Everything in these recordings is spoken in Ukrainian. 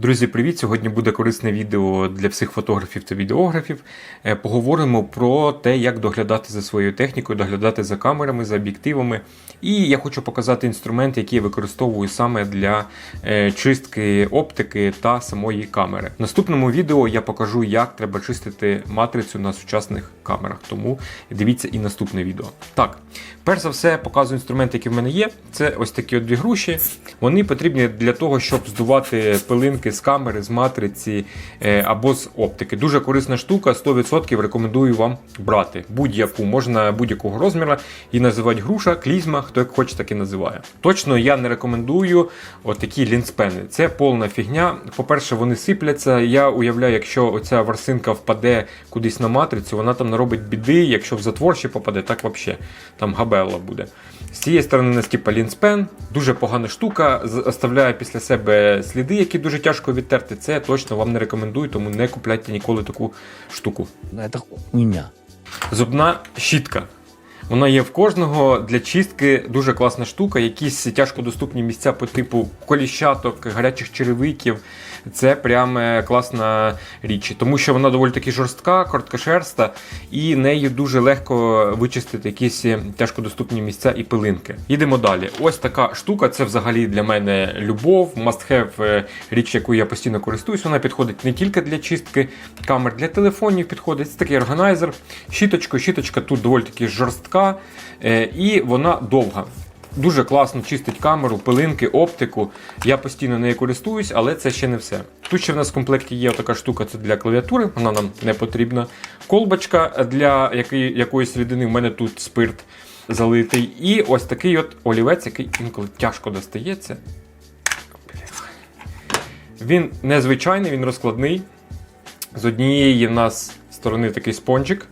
Друзі, привіт! Сьогодні буде корисне відео для всіх фотографів та відеографів. Е, Поговоримо про те, як доглядати за своєю технікою, доглядати за камерами, за об'єктивами. І я хочу показати інструмент, який я використовую саме для е, чистки оптики та самої камери. В наступному відео я покажу, як треба чистити матрицю на сучасних камерах. Тому дивіться і наступне відео. Так, перш за все, показую інструмент, який в мене є. Це ось такі от дві груші. Вони потрібні для того, щоб здувати пилинки з камери, з матриці е, або з оптики. Дуже корисна штука, 100% рекомендую вам брати. Будь-яку, можна будь-якого розміру і називати груша, клізма, хто як хоче, так і називає. Точно я не рекомендую отакі лінспени. Це повна фігня. По-перше, вони сипляться. Я уявляю, якщо оця ворсинка впаде кудись на матрицю, вона там наробить біди. Якщо в затвор ще попаде, так взагалі там габелла буде. З цієї сторони у нас типа лінспен, дуже погана штука, оставляє після себе сліди, які дуже тяжко відтерти. Це я точно вам не рекомендую, тому не купляйте ніколи таку штуку. Це хуйня. Зубна щітка. Вона є в кожного для чистки дуже класна штука. Якісь тяжкодоступні місця по типу коліщаток, гарячих черевиків. Це прям класна річ, тому що вона доволі таки жорстка, короткошерста, і нею дуже легко вичистити якісь тяжкодоступні місця і пилинки. Їдемо далі. Ось така штука. Це взагалі для мене любов, е, річ, якою я постійно користуюсь. Вона підходить не тільки для чистки камер, для телефонів підходить. Це такий органайзер. Щіточка, щіточка тут доволі таки жорстка е, і вона довга. Дуже класно чистить камеру, пилинки, оптику. Я постійно нею користуюсь, але це ще не все. Тут ще в нас в комплекті є така штука, це для клавіатури, вона нам не потрібна. Колбочка для якої, якоїсь рідини, в мене тут спирт залитий. І ось такий от олівець, який інколи тяжко достається. Він незвичайний, він розкладний. З однієї в нас сторони такий спонжик.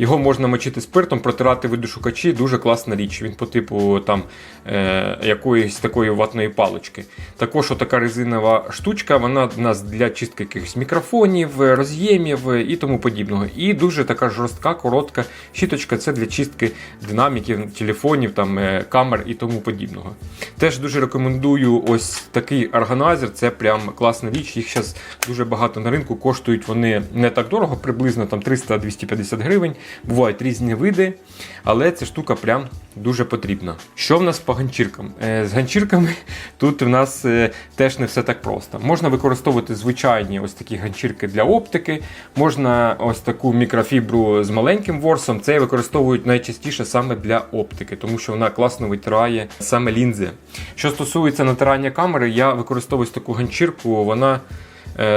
Його можна мочити спиртом, протирати видушукачі. Дуже класна річ. Він по типу там е, якоїсь такої ватної палички. Також така резинова штучка, вона в нас для чистки якихось мікрофонів, роз'ємів і тому подібного. І дуже така жорстка, коротка щіточка це для чистки динаміків, телефонів, там, е, камер і тому подібного. Теж дуже рекомендую ось такий органайзер. Це прям класна річ. Їх зараз дуже багато на ринку. Коштують вони не так дорого, приблизно там 300-250 гривень. Бувають різні види, але ця штука прям дуже потрібна. Що в нас по ганчіркам? Е, З ганчірками тут в нас е, теж не все так просто. Можна використовувати звичайні ось такі ганчірки для оптики, можна ось таку мікрофібру з маленьким ворсом. Це використовують найчастіше саме для оптики, тому що вона класно витирає саме лінзи. Що стосується натирання камери, я використовую ось таку ганчірку. Вона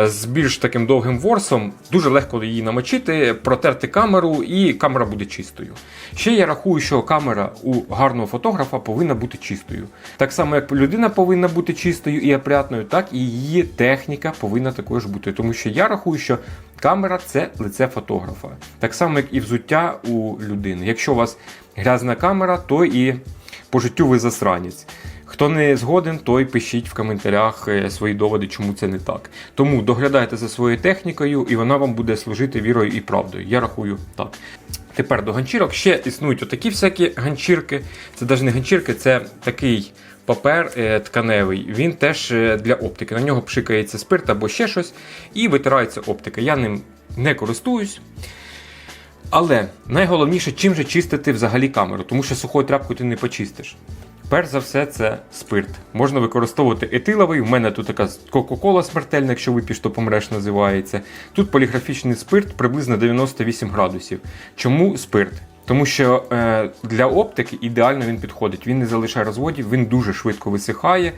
з більш таким довгим ворсом, дуже легко її намочити, протерти камеру, і камера буде чистою. Ще я рахую, що камера у гарного фотографа повинна бути чистою. Так само, як людина повинна бути чистою і опрятною, так і її техніка повинна також бути. Тому що я рахую, що камера це лице фотографа. Так само, як і взуття у людини. Якщо у вас грязна камера, то і по життю ви засранець. Хто не згоден, той пишіть в коментарях е, свої доводи, чому це не так. Тому доглядайте за своєю технікою, і вона вам буде служити вірою і правдою. Я рахую так. Тепер до ганчірок ще існують отакі всякі ганчірки. Це навіть не ганчірки, це такий папер е, тканевий. Він теж е, для оптики. На нього пшикається спирт або ще щось, і витирається оптика. Я ним не користуюсь. Але найголовніше, чим же чистити взагалі камеру, тому що сухою тряпкою ти не почистиш. Перш за все, це спирт. Можна використовувати етиловий. У мене тут така Кока-Кола смертельна, якщо вип'єш, то помреш, називається. Тут поліграфічний спирт приблизно 98 градусів. Чому спирт? Тому що е, для оптики ідеально він підходить. Він не залишає розводів, він дуже швидко висихає.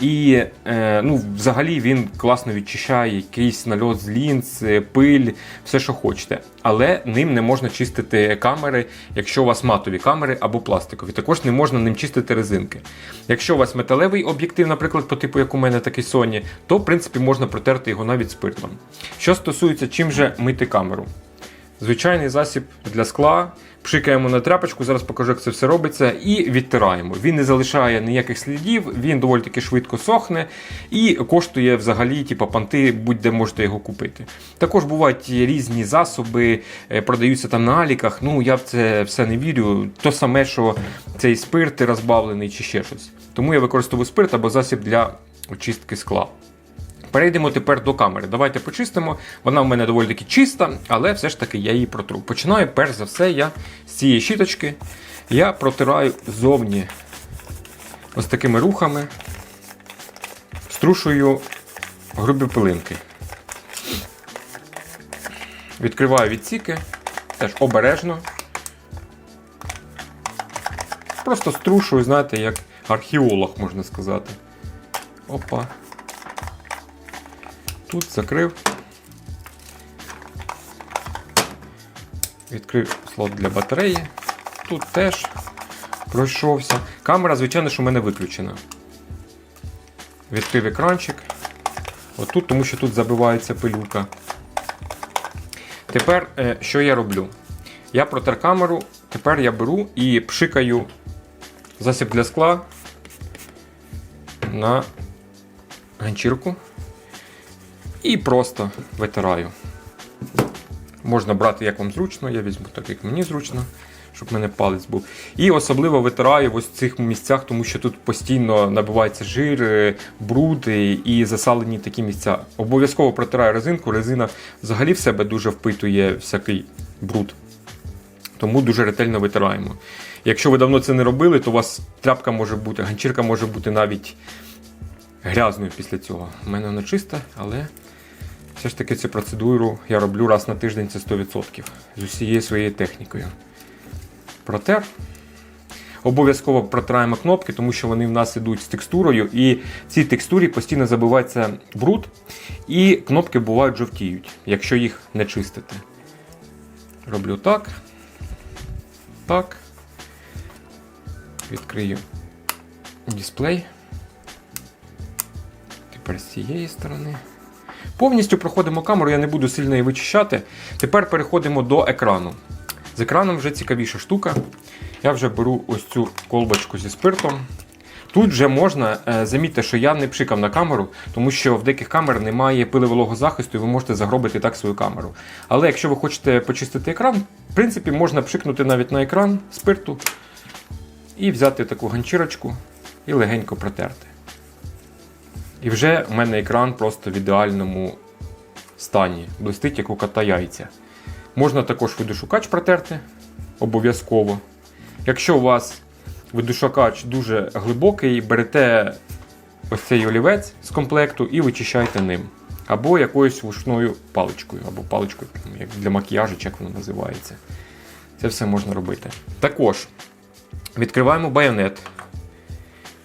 І е, ну, взагалі він класно відчищає якийсь нальот з лінз, е, пиль, все, що хочете. Але ним не можна чистити камери, якщо у вас матові камери або пластикові. Також не можна ним чистити резинки. Якщо у вас металевий об'єктив, наприклад, по типу, як у мене такий Sony, то в принципі можна протерти його навіть спиртом. Що стосується чим же мити камеру. Звичайний засіб для скла. Пшикаємо на тряпочку, зараз покажу, як це все робиться, і відтираємо. Він не залишає ніяких слідів, він доволі таки швидко сохне і коштує взагалі, типу, панти, будь-де можете його купити. Також бувають різні засоби, е, продаються там на аліках. Ну я в це все не вірю. То саме, що цей спирт розбавлений чи ще щось. Тому я використовую спирт або засіб для очистки скла. Перейдемо тепер до камери. Давайте почистимо. Вона в мене доволі таки чиста, але все ж таки я її протру. Починаю, перш за все, я з цієї щіточки я протираю ззовні ось такими рухами, струшую грубі пилинки. Відкриваю відсіки, теж обережно. Просто струшую, знаєте, як археолог, можна сказати. Опа. Тут закрив. Відкрив слот для батареї. Тут теж пройшовся. Камера, звичайно, що в мене виключена. Відкрив екранчик. Отут, тому що тут забивається пилюка. Тепер, е, що я роблю? Я протер камеру, тепер я беру і пшикаю засіб для скла на ганчірку і просто витираю. Можна брати як вам зручно, я візьму так, як мені зручно, щоб в мене палець був. І особливо витираю в ось цих місцях, тому що тут постійно набивається жир, е, бруд і засалені такі місця. Обов'язково протираю резинку, резина взагалі в себе дуже впитує всякий бруд. Тому дуже ретельно витираємо. Якщо ви давно це не робили, то у вас тряпка може бути, ганчірка може бути навіть грязною після цього. У мене вона чиста, але все ж таки цю процедуру я роблю раз на тиждень, це 100% з усією своєю технікою. Протер. Обов'язково протираємо кнопки, тому що вони в нас йдуть з текстурою, і в цій текстурі постійно забивається бруд, і кнопки бувають жовтіють, якщо їх не чистити. Роблю так. Так. Відкрию дисплей. Тепер з цієї сторони. Повністю проходимо камеру, я не буду сильно її вичищати. Тепер переходимо до екрану. З екраном вже цікавіша штука. Я вже беру ось цю колбочку зі спиртом. Тут вже можна е, замітити, що я не пшикав на камеру, тому що в деяких камер немає пиливого захисту, і ви можете загробити так свою камеру. Але якщо ви хочете почистити екран, в принципі, можна пшикнути навіть на екран спирту і взяти таку ганчірочку і легенько протерти. І вже в мене екран просто в ідеальному стані. Блистить, як у кота яйця. Можна також видошукач протерти обов'язково. Якщо у вас видошукач дуже глибокий, берете ось цей олівець з комплекту і вичищайте ним. Або якоюсь ручною паличкою, або паличкою як для макіяжу, як воно називається. Це все можна робити. Також відкриваємо байонет.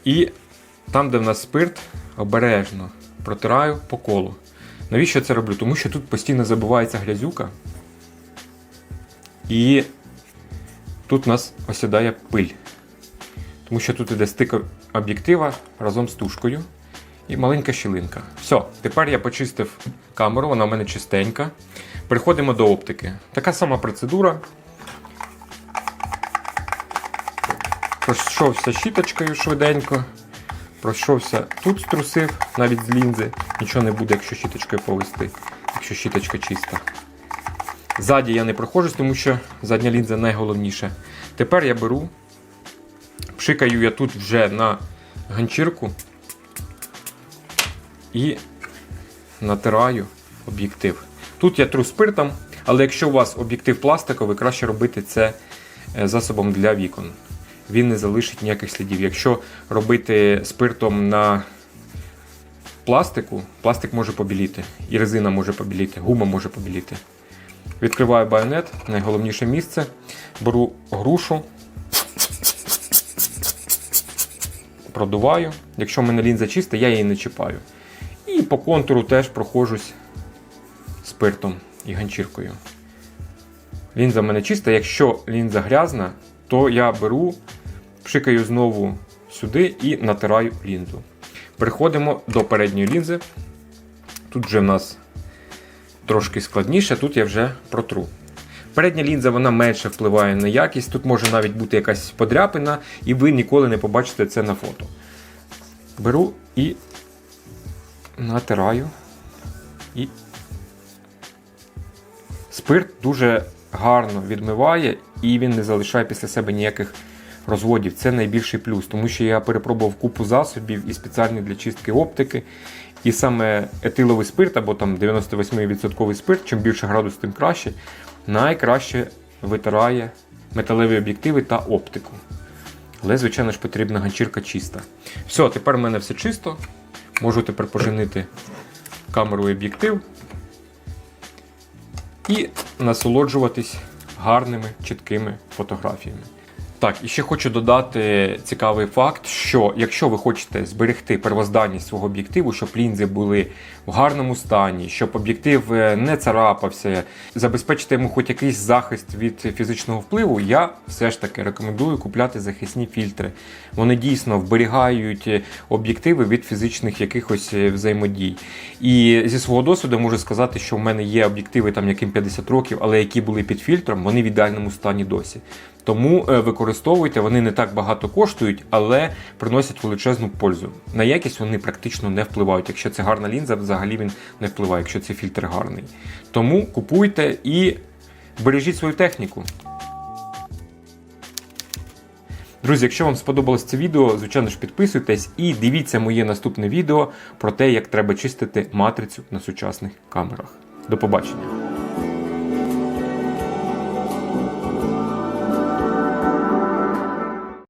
І там, де в нас спирт, обережно протираю по колу. Навіщо я це роблю? Тому що тут постійно забивається грязюка. І тут у нас осідає пиль. Тому що тут іде стик об'єктива разом з тушкою і маленька щілинка. Все, тепер я почистив камеру, вона у мене чистенька. Переходимо до оптики. Така сама процедура. Пройшовся щіточкою швиденько. Пройшовся тут струсив, навіть з лінзи. Нічого не буде, якщо щіточкою повести, якщо щіточка чиста. Ззаді я не проходжусь, тому що задня лінза найголовніше. Тепер я беру, пшикаю я тут вже на ганчірку і натираю об'єктив. Тут я тру спиртом, але якщо у вас об'єктив пластиковий, краще робити це е, засобом для вікон. Він не залишить ніяких слідів. Якщо робити спиртом на пластику, пластик може побіліти, і резина може побіліти, гума може побіліти. Відкриваю байонет, найголовніше місце. Беру грушу, продуваю. Якщо в мене лінза чиста, я її не чіпаю. І по контуру теж проходжусь спиртом і ганчіркою. Лінза в мене чиста. Якщо лінза грязна, то я беру, пшикаю знову сюди і натираю лінзу. Переходимо до передньої лінзи. Тут вже в нас трошки складніше, тут я вже протру. Передня лінза вона менше впливає на якість, тут може навіть бути якась подряпина, і ви ніколи не побачите це на фото. Беру і натираю. І спирт дуже гарно відмиває і він не залишає після себе ніяких розводів. Це найбільший плюс, тому що я перепробував купу засобів і спеціальні для чистки оптики. І саме етиловий спирт або там 98% спирт, чим більше градус, тим краще, найкраще витирає металеві об'єктиви та оптику. Але, звичайно ж, потрібна ганчірка чиста. Все, тепер в мене все чисто. Можу тепер поженити камеру і об'єктив і насолоджуватись гарними, чіткими фотографіями. Так, і ще хочу додати цікавий факт, що якщо ви хочете зберегти первозданність свого об'єктиву, щоб лінзи були в гарному стані, щоб об'єктив е, не царапався, забезпечити йому хоч якийсь захист від фізичного впливу, я все ж таки рекомендую купляти захисні фільтри. Вони дійсно вберігають е, об'єктиви від фізичних якихось е, взаємодій. І зі свого досвіду можу сказати, що в мене є об'єктиви, там яким 50 років, але які були під фільтром, вони в ідеальному стані досі. Тому е, використовуйте, вони не так багато коштують, але приносять величезну пользу. На якість вони практично не впливають. Якщо це гарна лінза, взагалі він не впливає, якщо цей фільтр гарний. Тому купуйте і бережіть свою техніку. Друзі, якщо вам сподобалось це відео, звичайно ж підписуйтесь і дивіться моє наступне відео про те, як треба чистити матрицю на сучасних камерах. До побачення!